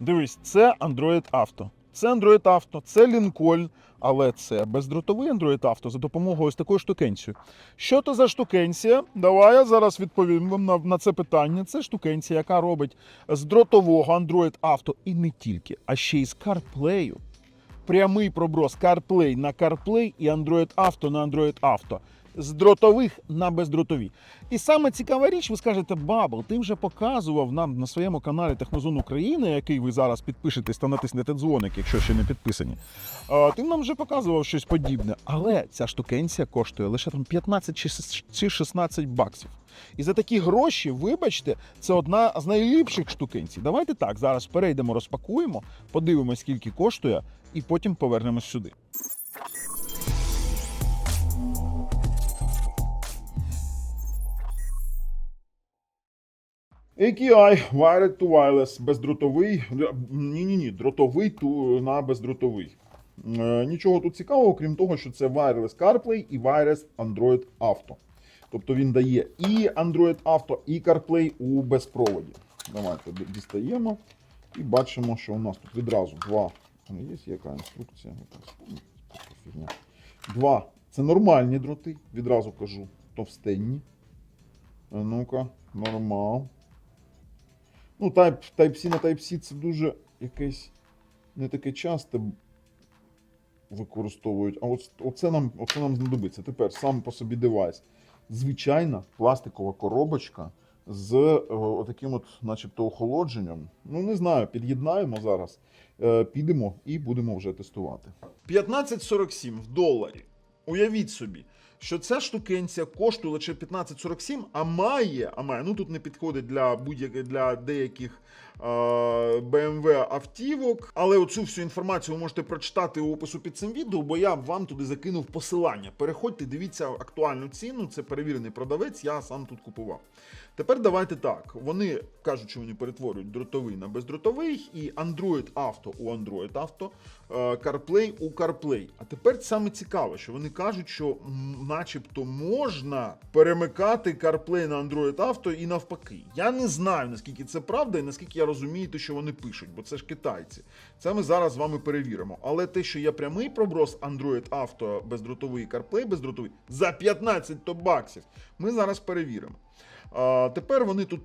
Дивись, це Android Auto. Це Android Auto, це Lincoln, але це бездротовий Android Auto за допомогою ось такої штукенції. Що то за штукенція? Давай я зараз відповім вам на, на це питання. Це штукенція, яка робить з дротового Android Auto і не тільки, а ще й з CarPlay. Прямий проброс CarPlay на CarPlay і Android Auto на Android Auto. З дротових на бездротові. І саме цікава річ, ви скажете, Бабл, ти вже показував нам на своєму каналі Технозон України, який ви зараз підпишетесь та натиснете дзвоник, якщо ще не підписані. Ти нам вже показував щось подібне. Але ця штукенція коштує лише там 15 чи чи 16 баксів. І за такі гроші, вибачте, це одна з найліпших штукенцій. Давайте так, зараз перейдемо, розпакуємо, подивимось, скільки коштує, і потім повернемось сюди. AKI Wired to Wireless бездротовий. Ні, ні, дротовий на бездротовий. Е, Нічого тут цікавого, крім того, що це Wireless CarPlay і Wireless Android Auto. Тобто він дає і Android Auto, і CarPlay у безпроводі. Давайте дістаємо і бачимо, що у нас тут відразу два. Є яка інструкція? Якась. Два. Це нормальні дроти, відразу кажу, товстенні. Ну-ка, нормал. Ну, Type, Type-C на Type-C це дуже якесь не таке часто використовують. А от оце нам, оце нам знадобиться. Тепер сам по собі девайс. Звичайна пластикова коробочка з е, отаким от, начебто, охолодженням. Ну, не знаю, під'єднаємо зараз, е, підемо і будемо вже тестувати. 1547 в доларі. Уявіть собі, що ця штукенція коштує лише 1547, а має, а має, ну тут не підходить для будь-яких для деяких е, BMW автівок. Але оцю всю інформацію ви можете прочитати у опису під цим відео, бо я вам туди закинув посилання. Переходьте, дивіться актуальну ціну. Це перевірений продавець, я сам тут купував. Тепер давайте так. Вони кажуть, що вони перетворюють дротовий на бездротовий, і Android Auto у Android Auto, е, CarPlay у CarPlay. А тепер саме цікаве, що вони кажуть, що начебто можна перемикати CarPlay на Android Auto і навпаки. Я не знаю, наскільки це правда, і наскільки я розумію, те, що вони пишуть, бо це ж китайці. Це ми зараз з вами перевіримо. Але те, що є прямий проброс Android Auto бездротовий CarPlay бездротовий за 15 то баксів, ми зараз перевіримо. А, тепер вони тут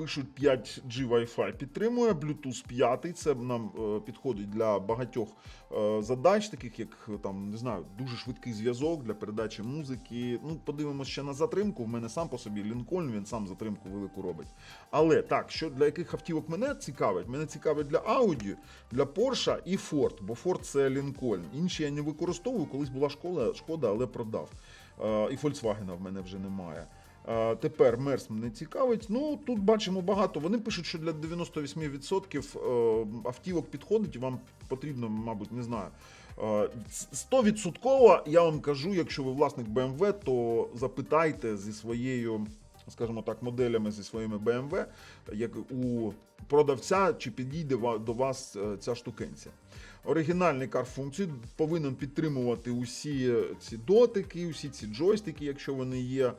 пишуть 5G Wi-Fi підтримує, Bluetooth 5, це нам е, підходить для багатьох е, задач, таких як е, там, не знаю, дуже швидкий зв'язок для передачі музики. Ну, подивимося ще на затримку. В мене сам по собі Lincoln, він сам затримку велику робить. Але так, що для яких автівок мене цікавить? Мене цікавить для Audi, для Porsche і Ford, бо Ford це Lincoln. Інші я не використовую, колись була школа, шкода, але продав. І Volkswagen в мене вже немає. Тепер Мерс мене цікавить. Ну тут бачимо багато. Вони пишуть, що для 98% е, автівок підходить, вам потрібно, мабуть, не знаю. е, 100% я вам кажу, якщо ви власник BMW, то запитайте зі своєю, скажімо так, моделями зі своїми BMW, як у продавця, чи підійде до вас е, ця штукенція. Оригінальний кар функції повинен підтримувати усі ці дотики, усі ці джойстики, якщо вони є.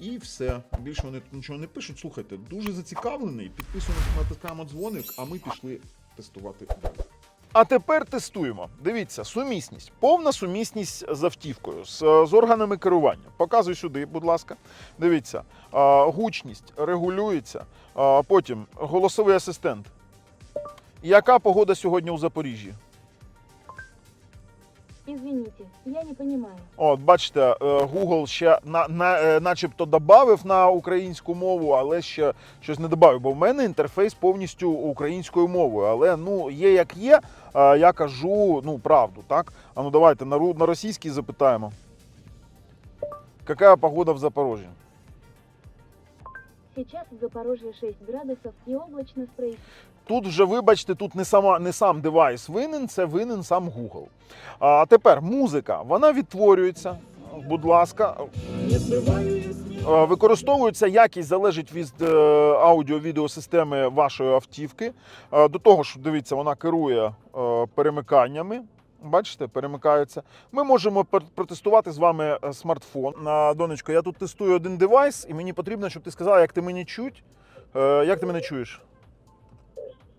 І все. Більше вони тут нічого не пишуть. Слухайте, дуже зацікавлений. Підписуємося, натискаємо дзвоник, а ми пішли тестувати. А тепер тестуємо. Дивіться, сумісність. Повна сумісність з автівкою, з, з органами керування. Показуй сюди, будь ласка. Дивіться, гучність регулюється. Потім голосовий асистент. Яка погода сьогодні у Запоріжжі? Извините, я не понимаю. От, бачите, е, Google ще на, на, е, начебто додав на українську мову, але ще щось не додав, бо в мене інтерфейс повністю українською мовою. Але ну є як є. е, Я кажу ну правду, так? А ну давайте на, на російській запитаємо. Яка погода в Запорожжі? Сейчас в Запорожье 6 градусов и облачно с. Тут вже, вибачте, тут не сама не сам девайс винен, це винен сам Google. А тепер музика, вона відтворюється. Будь ласка, Використовується якість залежить від е, аудіо-відеосистеми вашої автівки. До того ж, дивіться, вона керує е, перемиканнями. Бачите, перемикаються. Ми можемо протестувати з вами е, смартфон. Донечко, я тут тестую один девайс, і мені потрібно, щоб ти сказала, як ти мені чуть. Як ти мене чуєш?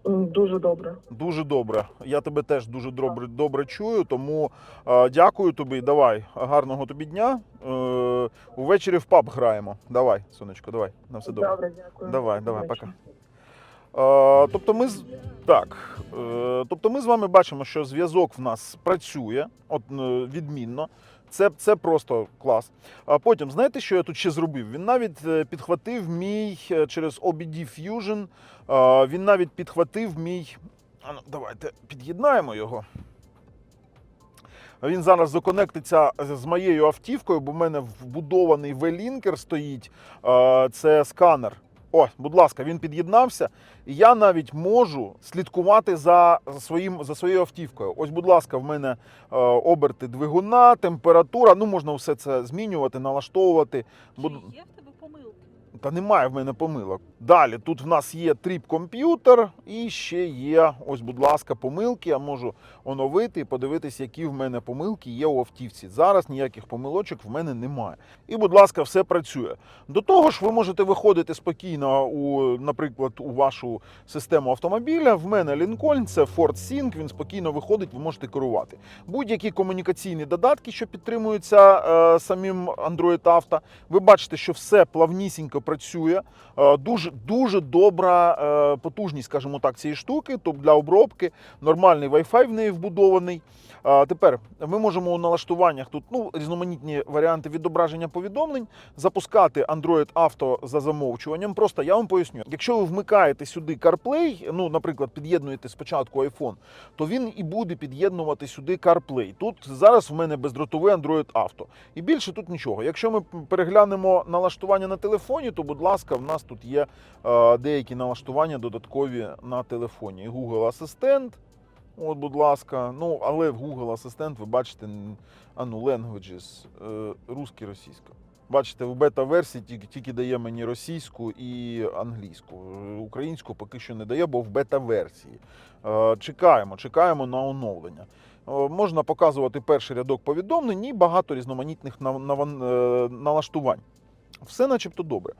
Дуже добре. Дуже добре. Я тебе теж дуже добре, добре чую, тому е, дякую тобі. Давай, гарного тобі дня. Е, увечері в паб граємо. Давай, сонечко, давай. На все добре. Добре, дякую. Давай, давай, Удачі. пока. Е, тобто, ми з так. Е, тобто, ми з вами бачимо, що зв'язок в нас працює от е, відмінно. Це, це просто клас. А потім, знаєте, що я тут ще зробив? Він навіть е, підхватив мій е, через OBD Fusion. Він навіть підхватив мій. А ну, давайте під'єднаємо його. Він зараз законектиться з моєю автівкою, бо в мене вбудований V-Linker стоїть. Це сканер. О, будь ласка, він під'єднався, і я навіть можу слідкувати за своїм за своєю автівкою. Ось, будь ласка, в мене е, оберти двигуна, температура. Ну можна все це змінювати, налаштовувати. Чи Буд- є в тебе помилки? Та немає в мене помилок. Далі тут в нас є тріп комп'ютер і ще є, ось, будь ласка, помилки. Я можу оновити і подивитись, які в мене помилки є у автівці. Зараз ніяких помилочок в мене немає. І, будь ласка, все працює. До того ж, ви можете виходити спокійно у, наприклад, у вашу систему автомобіля. В мене Lincoln, це Ford Sync, він спокійно виходить, ви можете керувати. Будь-які комунікаційні додатки, що підтримуються е, самим Android Auto, ви бачите, що все плавнісінько працює. Е, Дуже дуже добра е, потужність, скажімо так, цієї штуки. Тобто для обробки нормальний Wi-Fi в неї вбудований. Тепер ми можемо у налаштуваннях тут ну, різноманітні варіанти відображення повідомлень, запускати Android Auto за замовчуванням. Просто я вам поясню, якщо ви вмикаєте сюди CarPlay, ну, наприклад, під'єднуєте спочатку iPhone, то він і буде під'єднувати сюди CarPlay. Тут зараз в мене бездротовий Android Auto. І більше тут нічого. Якщо ми переглянемо налаштування на телефоні, то, будь ласка, в нас тут є деякі налаштування додаткові на телефоні. Google Асистент. От, будь ласка. Ну, але в Google Асистент ви бачите, а ну, languages, е, русський, російська. Бачите, в бета-версії тільки, тільки дає мені російську і англійську. Е, Українську поки що не дає, бо в бета-версії. Е, Чекаємо, чекаємо на оновлення. Е, Можна показувати перший рядок повідомлень і багато різноманітних е, налаштувань. Все начебто добре.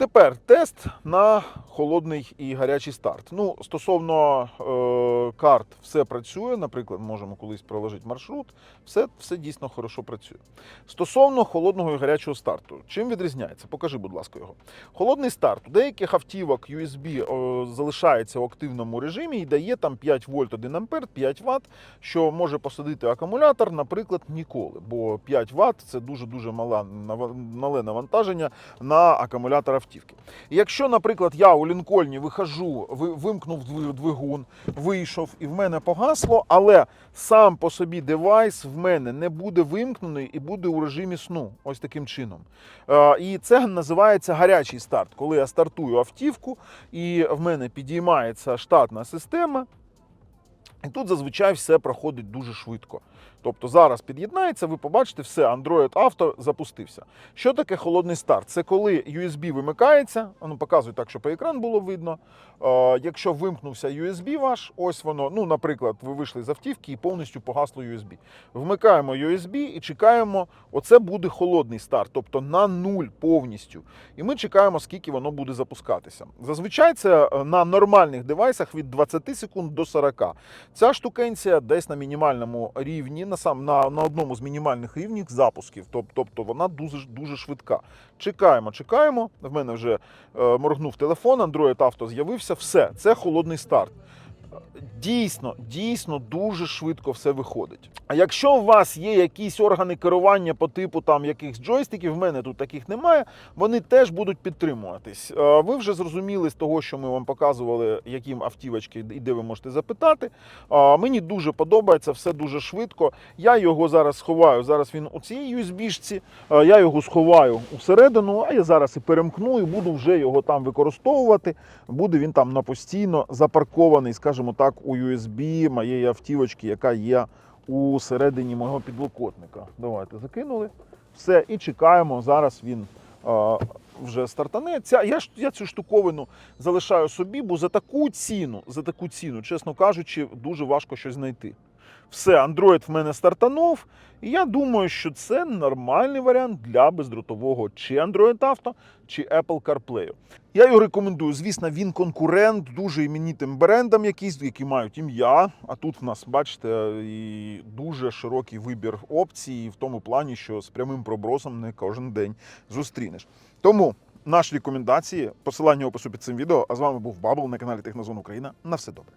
Тепер тест на холодний і гарячий старт. Ну, стосовно е, карт, все працює. Наприклад, можемо колись проложити маршрут. Все, все дійсно хорошо працює. Стосовно холодного і гарячого старту, чим відрізняється? Покажи, будь ласка, його. Холодний старт у деяких автівок USB о, залишається в активному режимі і дає там 5 вольт 1 ампер, 5 Вт, що може посадити акумулятор, наприклад, ніколи. Бо 5 Вт це дуже дуже мале навантаження на акумулятор автівки. І якщо, наприклад, я у Лінкольні вихожу, вимкнув двигун, вийшов і в мене погасло, але сам по собі девайс в мене не буде вимкнений і буде у режимі сну. Ось таким чином. Е, І це називається гарячий старт. Коли я стартую автівку, і в мене підіймається штатна система. І тут зазвичай все проходить дуже швидко. Тобто зараз під'єднається, ви побачите, все, Android Auto запустився. Що таке холодний старт? Це коли USB вимикається, ну показуй так, щоб по екран було видно. Е, якщо вимкнувся USB ваш, ось воно, ну, наприклад, ви вийшли з автівки і повністю погасло USB. Вмикаємо USB і чекаємо, оце буде холодний старт, тобто на нуль повністю. І ми чекаємо, скільки воно буде запускатися. Зазвичай це е, на нормальних девайсах від 20 секунд до 40. Ця штукенція десь на мінімальному рівні, на, сам, на, на одному з мінімальних рівнів запусків. Тоб- Тобто вона дуже, дуже швидка. Чекаємо, чекаємо. В мене вже е, моргнув телефон, Android Auto з'явився. Все, це холодний старт. Дійсно, дійсно дуже швидко все виходить. А якщо у вас є якісь органи керування по типу там якихось джойстиків, в мене тут таких немає, вони теж будуть підтримуватись. Е, Ви вже зрозуміли з того, що ми вам показували, які автівочки і де ви можете запитати. Мені дуже подобається, все дуже швидко. Я його зараз сховаю. Зараз він у цій USB-шці. Е, Я його сховаю усередину, а я зараз і перемкну і буду вже його там використовувати. Буде він там на постійно запаркований, скажімо так, у USB моєї автівочки, яка є у середині мого підлокотника. Давайте закинули. Все, і чекаємо. Зараз він е, вже стартане. Ця, я, я цю штуковину залишаю собі, бо за таку ціну, за таку ціну, чесно кажучи, дуже важко щось знайти. Все, Android в мене стартанув. І я думаю, що це нормальний варіант для бездротового чи Android Auto, чи Apple CarPlay. Я його рекомендую. Звісно, він конкурент дуже іменітим брендам, якісь, які мають ім'я. А тут в нас, бачите, і дуже широкий вибір опцій, в тому плані, що з прямим пробросом не кожен день зустрінеш. Тому наші рекомендації, посилання опису під цим відео. А з вами був Бабл на каналі Технозон Україна. На все добре.